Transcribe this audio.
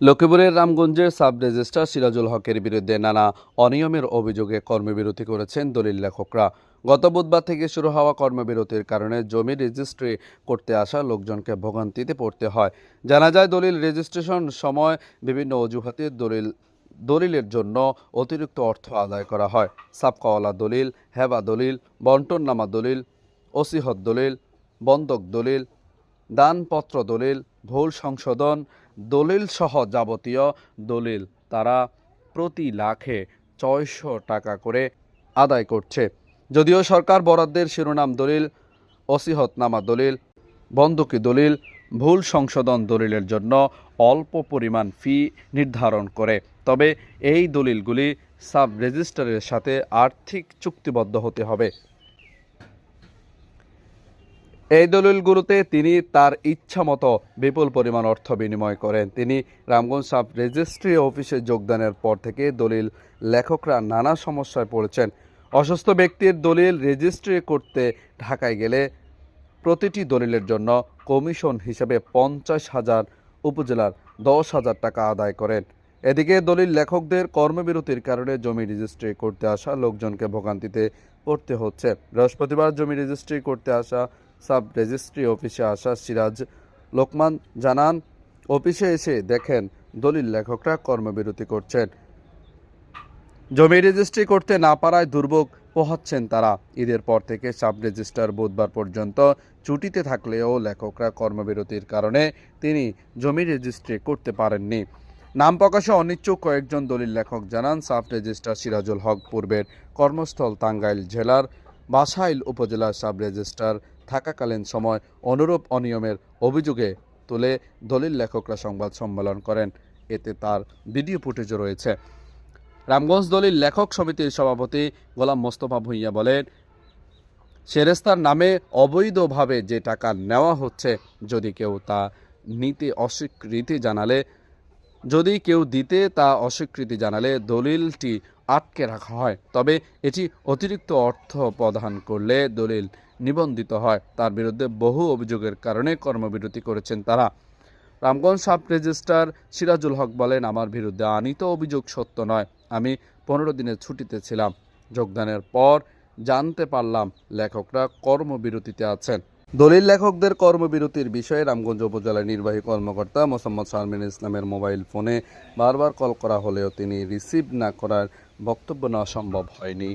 লক্ষ্মীপুরের রামগঞ্জের sub registrar Sirajul হকের বিরুদ্ধে নানা অনিয়মের অভিযোগে কর্মবিরতি করেছেন দলিল লেখকরা। গত বুধবার থেকে শুরু হওয়া কর্মবিরতির কারণে জমি রেজিস্ট্রি করতে আসা লোকজনকে ভোগান্তিতে পড়তে হয়। জানা যায়, দলিল রেজিস্ট্রেশন সময় বিভিন্ন অজুহাতে দলিল, দলিলের জন্য অতিরিক্ত অর্থ আদায় করা হয়। সাবকাওয়ালা দলিল, হেবা দলিল, বন্টননামা দলিল, ওসিহত দলিল বন্ধক দলিল, দানপত্র দলিল ভুল সংশোধন, দলিল সহ যাবতীয় দলিল তারা প্রতি লাখে ছয়শো টাকা করে আদায় করছে। যদিও সরকার বরাদ্দের শিরোনাম দলিল অসিহতনামা দলিল বন্ধকি দলিল, ভুল সংশোধন দলিলের জন্য অল্প পরিমাণ ফি নির্ধারণ করে। তবে এই দলিলগুলি সাব রেজিস্ট্রারের সাথে আর্থিক চুক্তিবদ্ধ হতে হবে। এই দলিলগুলোতে তিনি তার ইচ্ছামতো বিপুল পরিমাণ অর্থ বিনিময় করেন। তিনি রামগঞ্জ সাব রেজিস্ট্রি অফিসে যোগদানের পর থেকে দলিল লেখকরা নানা সমস্যায় পড়েছেন। অসুস্থ ব্যক্তির দলিল রেজিস্ট্রি করতে ঢাকায় গেলে প্রতিটি দলিলের জন্য কমিশন হিসেবে পঞ্চাশ হাজার, উপজেলার দশ হাজার টাকা আদায় করেন। এদিকে দলিল লেখকদের কর্মবিরতির কারণে জমি রেজিস্ট্রি করতে আসা লোকজনকে ভোগান্তিতে পড়তে হচ্ছে। বৃহস্পতিবার জমি রেজিস্ট্রি করতে আসা সাব রেজিস্ট্রি অফিসে আসা সিরাজ লোকমান জানান, অফিসে এসে দেখেন দলিল লেখকরা কর্মবিরতি করছেন। জমি রেজিস্ট্রি করতে না পারায় দুর্ভোগ পোহাচ্ছেন তারা। ঈদের পর থেকে সাব রেজিস্ট্রার বুধবার পর্যন্ত ছুটিতে থাকলেও লেখকরা কর্মবিরতির কারণে তিনি জমি রেজিস্ট্রি করতে পারেননি। নাম প্রকাশে অনিচ্ছুক কয়েকজন দলিল লেখক জানান, সাব রেজিস্ট্রার সিরাজুল হক পূর্বের কর্মস্থল টাঙ্গাইল জেলার বাসাইল উপজেলার সাব রেজিস্ট্রার থাকাকালীন সময় অনুরূপ অনিয়মের অভিযোগে তুলে দলিল লেখকরা সংবাদ সম্মেলন করেন। এতে তার ভিডিও ফুটেজও রয়েছে। রামগঞ্জ দলিল লেখক সমিতির সভাপতি গোলাম মোস্তফা ভুঁইয়া বলেন, সেরেস্তার নামে অবৈধভাবে যে টাকা নেওয়া হচ্ছে, যদি কেউ তা নিতে অস্বীকৃতি জানালে, যদি কেউ দিতে তা অস্বীকৃতি জানালে দলিলটি আটকে রাখা হয়। তবে এটি অতিরিক্ত অর্থ প্রদান করলে দলিল নিবন্ধিত হয়। তার বিরুদ্ধে বহু অভিযোগের কারণে কর্মবিরতি করেছেন তারা। রামগঞ্জ সাব রেজিস্ট্রার সিরাজুল হক বলেন, আমার বিরুদ্ধে আনিত অভিযোগ সত্য নয়। আমি পনেরো দিনের ছুটিতে ছিলাম। যোগদানের পর জানতে পারলাম লেখকরা কর্মবিরতিতে আছেন। দলিল লেখকদের কর্মবিরতির বিষয়ে রামগঞ্জ উপজেলার নির্বাহী কর্মকর্তা মোসাম্মদ শারমিন ইসলামের মোবাইল ফোনে বারবার কল করা হলেও তিনি রিসিভ না করার বক্তব্য নেওয়া সম্ভব হয়নি।